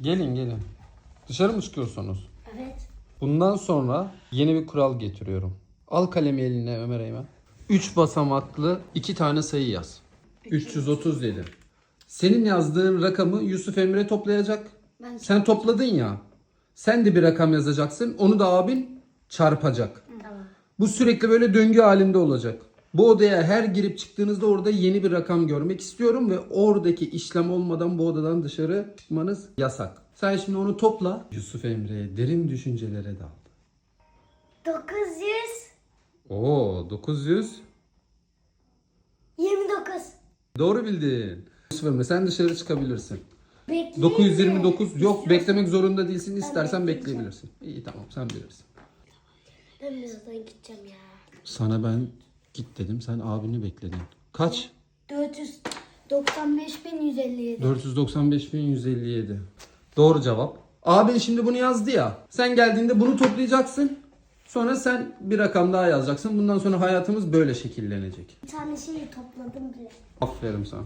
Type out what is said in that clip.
Gelin gelin. Dışarı mı çıkıyorsunuz? Evet. Bundan sonra yeni bir kural getiriyorum. Al kalemi eline Ömer Eymen. 3 basamaklı 2 tane sayı yaz. 337. Senin yazdığın rakamı Yusuf Emre toplayacak. Ben Sen topladın ya. Sen de bir rakam yazacaksın. Onu da abin çarpacak. Tamam. Bu sürekli böyle döngü halinde olacak. Bu odaya her girip çıktığınızda orada yeni bir rakam görmek istiyorum ve oradaki işlem olmadan bu odadan dışarı çıkmanız yasak. Sen şimdi onu topla. Yusuf Emre'ye derin düşüncelere dal. 900 Oo 900. 29. Doğru bildin. Yusuf Emre sen dışarı çıkabilirsin. Bekleyeyim 929 mi? yok beklemek zorunda değilsin. İstersen bekleyebilirsin. İyi tamam sen bilirsin. Ben birazdan gideceğim ya. Sana ben git dedim sen abini bekledin. Kaç? 495.157. 495.157. Doğru cevap. Abin şimdi bunu yazdı ya. Sen geldiğinde bunu toplayacaksın. Sonra sen bir rakam daha yazacaksın. Bundan sonra hayatımız böyle şekillenecek. Bir tane şeyi topladım bile. Aferin sana.